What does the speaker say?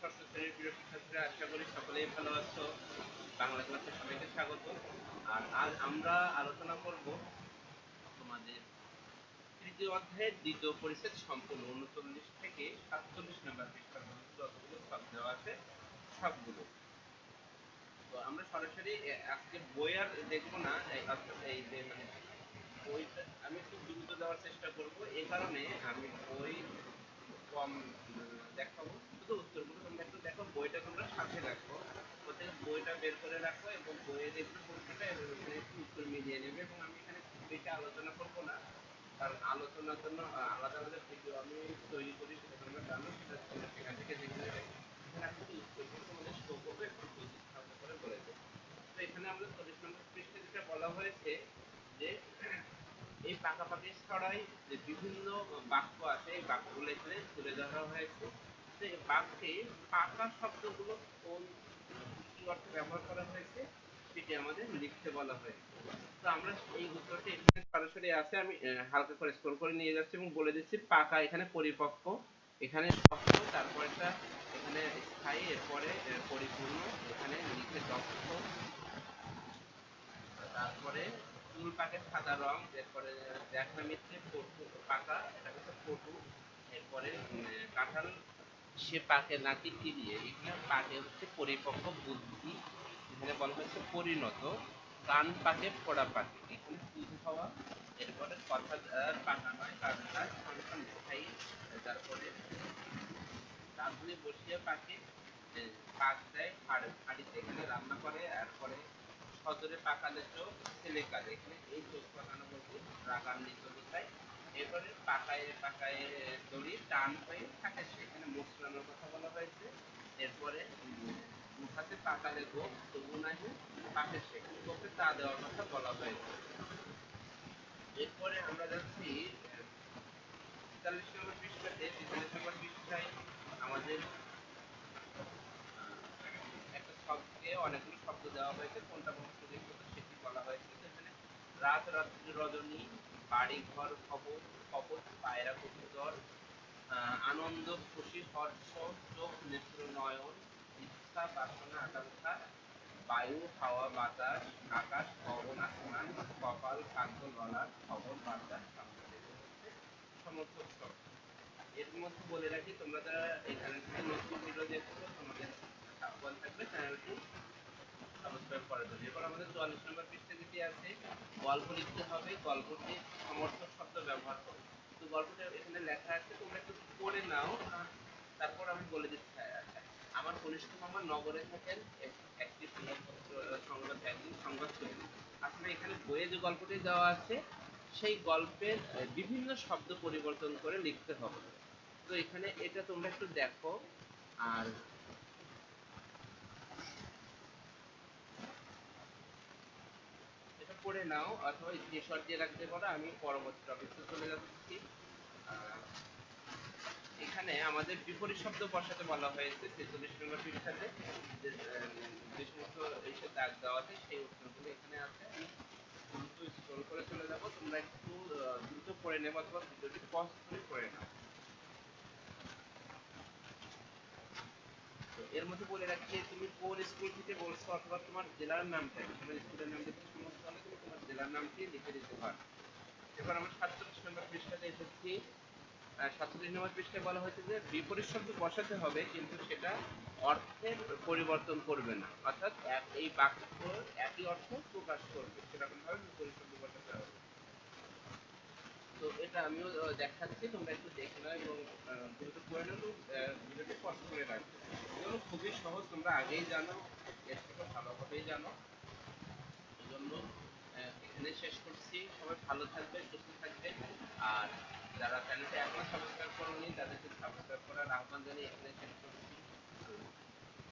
ষষ্ঠ শ্রেণির প্রিয় শিক্ষার্থীরা আশা করি সকলেই ভালো আছো। বাংলা ক্লাসে সবাইকে স্বাগত। আর আজ আমরা আলোচনা করব তোমাদের তৃতীয় অধ্যায়ের দ্বিতীয় পরিচ্ছেদ সম্পূর্ণ উনচল্লিশ থেকে সাতচল্লিশ নাম্বার পৃষ্ঠার যতগুলো সব দেওয়া আছে, সবগুলো। তো আমরা সরাসরি আজকে বই আর দেখব না, এই এই যে মানে বইটা, আমি একটু দ্রুত দেওয়ার চেষ্টা করব। এই কারণে আমি বই কম দেখাবো। শুধু উত্তরগুলো তোমরা একটু দেখো, বইটা তোমরা সাথে রাখো। প্রত্যেকে বইটা বের করে রাখো এবং বইয়ের একটু পরীক্ষাটা এবং এখানে একটু উত্তর মিলিয়ে নেবে এবং আমি এখানে বেশি আলোচনা করব না। কারণ আলোচনার জন্য আলাদা আলাদা ভিডিও আমি তৈরি করি, সেটা তোমরা জানো, সেটা তোমরা সেখান থেকে দেখে নেবে। এখানে আমি শুধু উত্তরগুলো তোমাদের শো করব একটু ভালো করে বলে দেবো। তো এখানে আমরা চল্লিশ নম্বর পৃষ্ঠে যেটা বলা হয়েছে যে এই পাকাপাকি ছড়াই যে বিভিন্ন বাক্য আছে, এই বাক্যগুলো এখানে তুলে ধরা হয়েছে। এই বাক্যে পাকা শব্দগুলো কোন কি অর্থে ব্যবহার করা হয়েছে, সেটি আমাদের লিখতে বলা হয়েছে। তো আমরা এই উত্তরটি এখানে সরাসরি আছে, আমি হালকা করে স্ক্রল করে নিয়ে যাচ্ছি এবং বলে দিচ্ছি, পাকা এখানে পরিপক্ক। এখানে শক্ত এখানে স্থায়ী, এরপরে পরিপূর্ণ, এখানে লিখে দক্ষ। তারপরে চুল পাকে সাদা রং, এরপরে দেখা মিত্রে পটু পাকা এটা হচ্ছে পটু, এরপরে কাঁঠাল, সে পাকে নাকি ফিরিয়ে এখানে পাকে হচ্ছে পরিপক্ক বুদ্ধি এখানে বলা হচ্ছে পরিণত, কান পাকে, ফোড়া পাকে এখানে সুদ হওয়া, এরপরে কথা পাকা নয় কাজটা সন্তান স্থায়ী তারপরে রাঁধুনি বসিয়ে পাকে পাক দেয় হাড় হাঁড়িতে এখানে রান্না করে, এরপরে সজরে পাকালে চোখ ছেলে কাজে। এখানে এই চোখ পাকানো বলতে রাগান্বিত বোঝায়। এরপরে পাকায় পাকায় দড়ি টান হয়ে থাকে সেখানে মোসরানোর কথা বলা হয়েছে। এরপরে মুখাতে পাকালে গোপ তবু নাহি পাকে সেখানে গোপে তা দেওয়ার কথা বলা হয়েছে। এরপরে আমরা যাচ্ছি তেতাল্লিশ নম্বর পৃষ্ঠাতে। তেতাল্লিশ নম্বর পৃষ্ঠায় আমাদের অনেকগুলো শব্দ দেওয়া হয়েছে, কোনটা কোন সুযোগ সেটি বলা হয়েছে। তো এখানে রাত রাত্রি রজনী, বাড়ি ঘর খবর খবর, পায়রা কবুতর আনন্দ, খুশি, হর্ষ, চোখ, নেত্র, নয়ন ইচ্ছা বাসনা, আকাঙ্ক্ষা, বায়ু, হাওয়া, বাতাস, আকাশ, পবন, আসমান, কপাল খাদ্য গলা খবর বাতাস সমর্থক এর মধ্যে বলে রাখি, তোমরা যারা থেকে নতুন ভিডিও দেখছ, তোমাদের চ্যানেলটি সাবস্ক্রাইব করার জন্য এরপর আমাদের চুয়াল্লিশ নম্বর আছে গল্প লিখতে হবে গল্পটি সমর্থক শব্দ ব্যবহার করো তো গল্পটা এখানে লেখা আছে তোমরা একটু পড়ে নাও তারপর আমি বলে দিচ্ছি আমার কনিষ্ঠ মামা নগরে থাকেন একটি সংবাদ সংবাদ আসলে এখানে বইয়ে যে গল্পটি দেওয়া আছে সেই গল্পের বিভিন্ন শব্দ পরিবর্তন করে লিখতে হবে তো এখানে এটা তোমরা একটু দেখো। আর পড়ে নাও, অথবা স্ক্রিনশট দিয়ে রাখতে পারো, আমি পরবর্তী টপিকে চলে যাচ্ছি। এখানে আমাদের বিপরীত শব্দ বসাতে বলা হয়েছে ছেচল্লিশ নম্বর পৃষ্ঠাতে। যে যে সমস্ত এসে দাগ দেওয়া আছে, সেই উত্তরগুলো এখানে আছে। দ্রুত স্ক্রল করে চলে যাব। তোমরা একটু দ্রুত পড়ে নেবে অথবা ভিডিওটি পজ করে পড়ে নাও। এর মধ্যে বলে রাখি যে, তুমি কোন স্কুল থেকে বলছো অথবা তোমার জেলার নামটা কি? তোমার স্কুলের নাম যদি সমস্যা হলে তুমি তোমার জেলার নামটি লিখে দিতে পারো এবার আমরা সাতচল্লিশ নম্বর পৃষ্ঠাতে এসেছি। সাতচল্লিশ নম্বর পৃষ্ঠায় বলা হয়েছে যে, বিপরীত শব্দ বসাতে হবে, কিন্তু সেটা অর্থের পরিবর্তন করবে না। অর্থাৎ এই বাক্য একই অর্থ প্রকাশ করবে। সেরকম ভাবে বিপরীত শব্দ বসাতে হবে। তো এটা আমিও দেখাচ্ছি, তোমরা একটু দেখে নাও এবং যেহেতু করে নাও। ভিডিওটি পজ করে। রাখবে এগুলো খুবই সহজ, তোমরা আগেই জানো, এর থেকে ভালোভাবেই জানো। এই জন্য এখানে শেষ করছি। সবাই ভালো থাকবে সুস্থ থাকবে আর যারা চ্যানেলটি এখনও সাবস্ক্রাইব করেনি তাদেরকে সাবস্ক্রাইব করার আহ্বান জানিয়ে এখানে শেষ করছি।